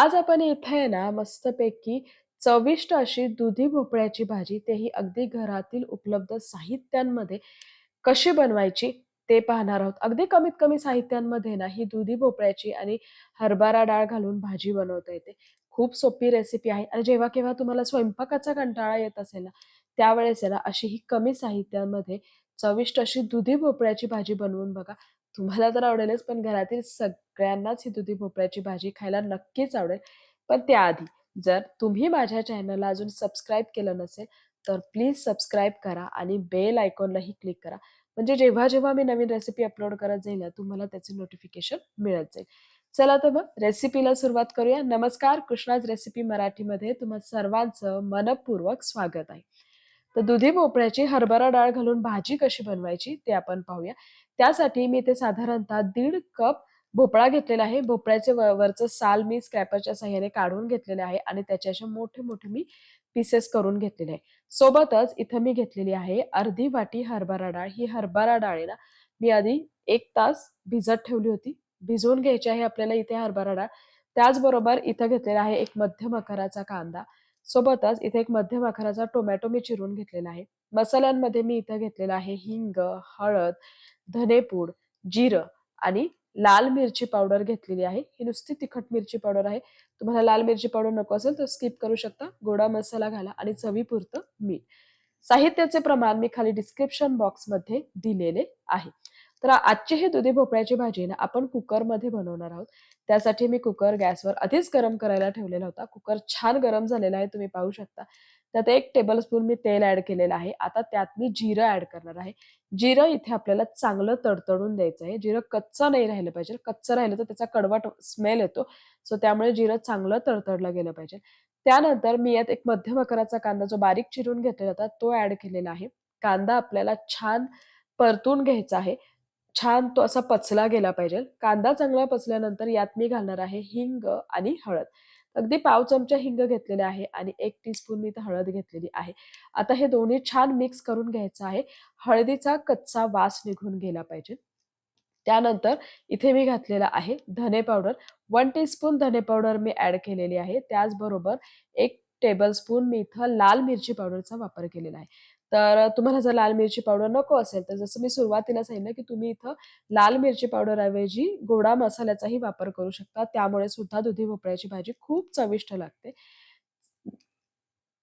आज आपण इथे आहे ना मस्तपैकी चविष्ट अशी दुधी भोपळ्याची भाजी, तेही अगदी घरातील उपलब्ध साहित्यांमध्ये कशी बनवायची ते पाहणार आहोत. अगदी कमीत कमी साहित्यांमध्ये ना ही दुधी भोपळ्याची आणि हरभरा डाळ घालून भाजी बनवता येते. खूप सोपी रेसिपी आहे आणि जेव्हा केव्हा तुम्हाला स्वयंपाकाचा कंटाळा येत असेल ना, त्यावेळेस आहे ना अशी ही कमी साहित्यांमध्ये चविष्ट अशी दुधी भोपळ्याची भाजी बनवून बघा. तुम्हाला तर आवडेलच, पण घरातील सगळ्यांनाच ही दुधी भोपळ्याची भाजी खायला नक्कीच आवडेल. पण त्याआधी जर तुम्ही माझ्या चॅनलला अजून सबस्क्राईब केलं नसेल, तर प्लीज सबस्क्राईब करा आणि बेल आयकॉनलाही क्लिक करा. म्हणजे जेव्हा-जेव्हा मी नवीन रेसिपी अपलोड करत जाईल ना, तुम्हाला त्याचे नोटिफिकेशन मिळत जाईल. चला तर मग रेसिपीला सुरुवात करूया. नमस्कार, कृष्णाज रेसिपी मराठीमध्ये तुम्हा सर्वांचं मनःपूर्वक स्वागत आहे. तर दुधी भोपळ्याची हरभरा डाळ घालून भाजी कशी बनवायची ते आपण पाहूया. त्यासाठी मी इथे साधारणतः दीड कप भोपळा घेतलेला आहे. भोपळ्याचे व वरचं साल मी स्क्रॅपरच्या सहाय्याने काढून घेतलेले आहे आणि त्याचे असे मोठे-मोठे मी पीसेस करून घेतलेले आहे. सोबतच इथं मी घेतलेली आहे अर्धी वाटी हरभरा डाळ. ही हरभरा डाळ ना, मी आधी एक तास भिजत ठेवली होती. भिजवून घ्यायची आहे आपल्याला इथे हरभरा डाळ. त्याचबरोबर इथं घेतलेला आहे एक मध्यम आकाराचा कांदा. सोबतच इथे एक मध्यम आकाराचा टोमॅटो मी चिरून घेतलेला आहे. मसाल्यांमध्ये मी इथं घेतलेला आहे हिंग, हळद, धनेपूड, जिरं आणि लाल मिरची पावडर घेतलेली आहे. ही नुसती तिखट मिरची पावडर आहे. तुम्हाला लाल मिरची पावडर नको असेल तर स्किप करू शकता. गोडा मसाला घाला आणि चवीपुरतं मीठ. साहित्याचे प्रमाण मी खाली डिस्क्रिप्शन बॉक्समध्ये दिलेले आहे. तर आजची ही दुधी भोपळ्याची भाजी ना आपण कुकरमध्ये बनवणार आहोत. त्यासाठी मी कुकर गॅसवर आधीच गरम करायला ठेवलेला होता. कुकर छान गरम झालेला आहे तुम्ही पाहू शकता. त्यात एक टेबलस्पून मी तेल ॲड केलेलं आहे. आता त्यात मी जिरं ॲड करणार आहे. जिरं इथे आपल्याला चांगलं तडतडून द्यायचं आहे. जिरं कच्चं नाही राहिलं पाहिजे. कच्चं राहिलं तर त्याचा कडवट स्मेल येतो. सो त्यामुळे जिरं चांगलं तडतडलं गेलं पाहिजे. त्यानंतर मी यात एक मध्यम आकाराचा कांदा जो बारीक चिरून घेतलेला होता तो ॲड केलेला आहे. कांदा आपल्याला छान परतून घ्यायचा आहे. छान तो असा पचला गेला पाहिजे. कांदा चांगला पचल्यानंतर यात मी घालणार आहे हिंग आणि हळद. अगदी पाव चमचा हिंग घेतलेले आहे आणि एक टीस्पून मी इथं हळद घेतलेली आहे. आता हे दोन्ही छान मिक्स करून घ्यायचं आहे. हळदीचा कच्चा वास निघून गेला पाहिजे. त्यानंतर इथे मी घातलेला आहे धने पावडर. वन टीस्पून धने पावडर मी ॲड केलेली आहे. त्याचबरोबर एक टेबलस्पून मी इथं लाल मिरची पावडरचा वापर केलेला आहे. तर तुम्हाला जर लाल मिरची पावडर नको असेल, तर जसं मी सुरुवातीला सांगितलं, की तुम्ही इथं लाल मिरची पावडरऐवजी गोडा मसाल्याचाही वापर करू शकता. त्यामुळे सुद्धा दुधी भोपळ्याची भाजी खूप चविष्ट लागते.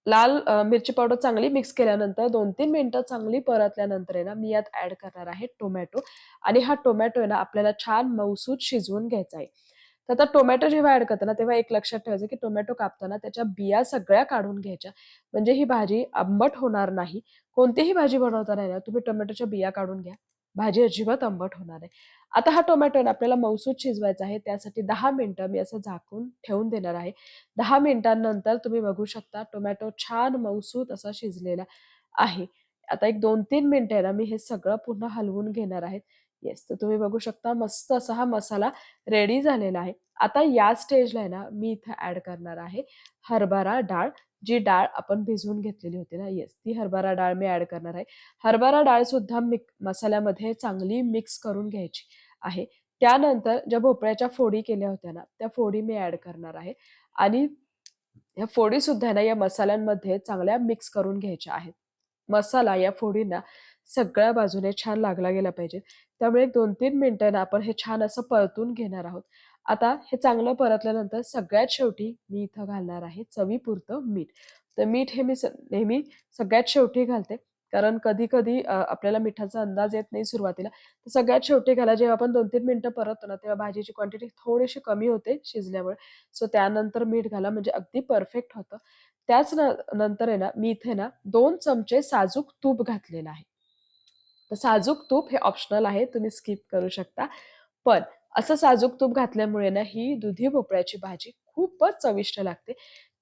लाल मिरची पावडर चांगली मिक्स केल्यानंतर दोन तीन मिनटं चांगली परतल्यानंतर आहे ना, मी यात ॲड करणार आहे टोमॅटो आणि हा टोमॅटो आहे ना, आपल्याला छान मऊसूत शिजवून घ्यायचा आहे. तर आता टोमॅटो जेव्हा ऍड करताना तेव्हा एक लक्षात ठेवायचं, की टोमॅटो कापताना त्याच्या बिया सगळ्या काढून घ्यायच्या. म्हणजे ही भाजी आंबट होणार नाही. कोणतीही भाजी बनवताना आहे ना, तुम्ही टोमॅटोच्या बिया काढून घ्या. भाजी अजिबात आंबट होणार आहे आता हा टोमॅटो आपल्याला मऊसूत शिजवायचा आहे. त्यासाठी दहा मिनिटं मी असं झाकून ठेवून देणार आहे. दहा मिनिटांनंतर तुम्ही बघू शकता टोमॅटो छान मौसूद असा शिजलेला आहे. आता एक 2-3 मिनिटं आहे ना, मी हे सगळं पुन्हा हलवून घेणार आहे. येस, तर तुम्ही बघू शकता मस्त असा हा मसाला रेडी झालेला आहे. आता या स्टेजला आहे ना, मी इथं ॲड करणार आहे हरभरा डाळ. जी डाळ आपण भिजवून घेतलेली होती ना, येस, ती हरभरा डाळ मी ॲड करणार आहे. हरभरा डाळ सुद्धा मिक मसाल्यामध्ये चांगली मिक्स करून घ्यायची आहे. त्यानंतर ज्या भोपळ्याच्या फोडी केल्या होत्या ना, त्या फोडी मी ॲड करणार आहे आणि ह्या फोडी सुद्धा ना या मसाल्यांमध्ये चांगल्या मिक्स करून घ्यायच्या आहेत. मसाला या फोडींना सगळ्या बाजूने छान लागला गेला पाहिजे. त्यामुळे 2-3 मिनिटं ना आपण हे छान असं परतून घेणार आहोत. आता हे चांगलं परतल्यानंतर सगळ्यात शेवटी मी इथं घालणार आहे चवीपुरतं मीठ. तर मीठ हे मी नेहमी सगळ्यात शेवटी घालते. कारण कधी-कधी आपल्याला मिठाचा अंदाज येत नाही सुरुवातीला. तर सगळ्यात शेवटी घाला. जेव्हा आपण दोन तीन मिनटं परततो ना, तेव्हा भाजीची क्वांटिटी थोडीशी कमी होते शिजल्यामुळे. सो त्यानंतर मीठ घाला म्हणजे अगदी परफेक्ट होतं. त्याच न नंतर आहे ना, मी इथे ना दोन चमचे साजूक तूप घातलेलं आहे. तर साजूक तूप हे ऑप्शनल आहे. तुम्ही स्किप करू शकता. पण असं साजूक तूप घातल्यामुळे ना, ही दुधी भोपळ्याची भाजी खूपच चविष्ट लागते.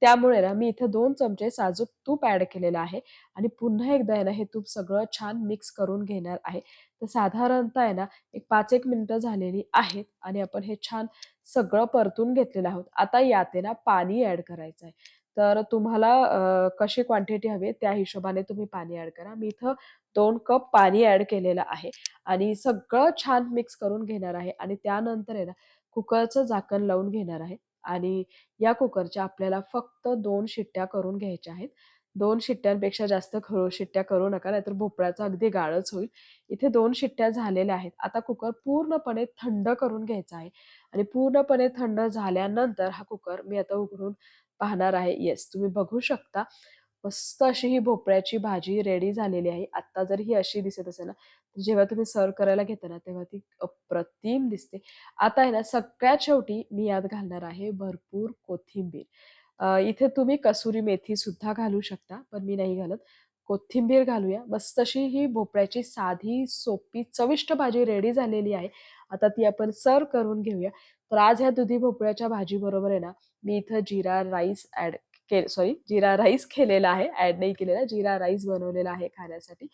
त्यामुळे ना, मी इथं दोन चमचे साजूक तूप ॲड केलेलं आहे आणि पुन्हा एकदा आहे ना, हे तूप सगळं छान मिक्स करून घेणार आहे. तर साधारणतः आहे ना, एक पाच एक मिनटं झालेली आहेत आणि आपण हे छान सगळं परतून घेतलेलं आहोत. आता यात आहे ना, पाणी ॲड करायचं आहे. तर तुम्हाला कशी क्वांटिटी हवी त्या हिशोबाने तुम्ही पाणी ॲड करा. मी इथं दोन कप पाणी ॲड केलेलं आहे आणि सगळं छान मिक्स करून घेणार आहे आणि त्यानंतर आहे ना, कुकरचं झाकण लावून घेणार आहे आणि या कुकरच्या आपल्याला फक्त दोन शिट्ट्या करून घ्यायच्या आहेत. दोन शिट्ट्यांपेक्षा जास्त खरो शिट्ट्या करू नका, नाहीतर भोपळ्याचं अगदी गाळच होईल. इथे दोन शिट्ट्या झालेल्या आहेत. आता कुकर पूर्णपणे थंड करून घ्यायचा आहे आणि पूर्णपणे थंड झाल्यानंतर हा कुकर मी आता उघडून पाहणार आहे. येस, तुम्ही बघू शकता मस्त अशी ही भोपळ्याची भाजी रेडी झालेली आहे. आत्ता जर ही अशी दिसत असेल ना, जेव्हा तुम्ही सर्व्ह करायला घेता ना, तेव्हा ती अप्रतिम दिसते. आता आहे ना, सगळ्यात शेवटी मी यात घालणार आहे भरपूर कोथिंबीर. इथे तुम्ही कसुरी मेथी सुद्धा घालू शकता, पण मी नाही घालत. कोथिंबीर घालूया. मस्त अशी ही भोपळ्याची साधी, सोपी, चविष्ट भाजी रेडी झालेली आहे. आता ती आपण सर्व्ह करून घेऊया. तर आज ह्या दुधी भोपळ्याच्या भाजीबरोबर आहे ना, मी इथं जिरा राईस ॲड के सॉरी जीरा राईस केलेला आहे. ॲड नाही केलेला. जिरा राईस बनवलेला आहे खाण्यासाठी.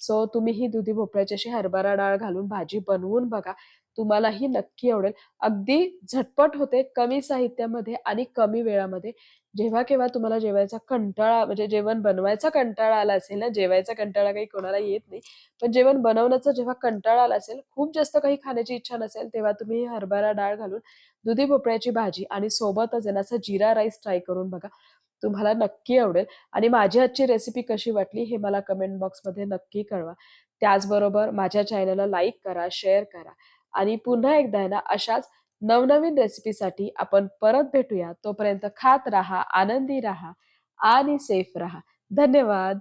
सो तुम्ही ही दुधी भोपळ्याची अशी हरभरा डाळ घालून भाजी बनवून बघा. तुम्हालाही नक्की आवडेल. अगदी झटपट होते, कमी साहित्यामध्ये आणि कमी वेळामध्ये. जेव्हा-केव्हा तुम्हाला जेवायचा कंटाळा म्हणजे जेवण बनवायचा कंटाळा आला असेल ना, जेवायचा कंटाळा काही कोणाला येत नाही. पण जेवण बनवण्याचा जेव्हा कंटाळा आला असेल, खूप जास्त काही खाण्याची इच्छा नसेल, तेव्हा तुम्ही हरभरा डाळ घालून दुधी भोपळ्याची भाजी आणि सोबतच आहे जिरा असा राईस ट्राय करून बघा. तुम्हाला नक्की आवडेल आणि माझी आजची रेसिपी कशी वाटली हे मला कमेंट बॉक्समध्ये नक्की कळवा. त्याचबरोबर माझ्या चॅनलला लाईक करा, शेअर करा आणि पुन्हा एकदा आहे ना, अशाच नवनवीन रेसिपीसाठी आपण परत भेटूया. तोपर्यंत खात राहा, आनंदी राहा आणि सेफ राहा. धन्यवाद.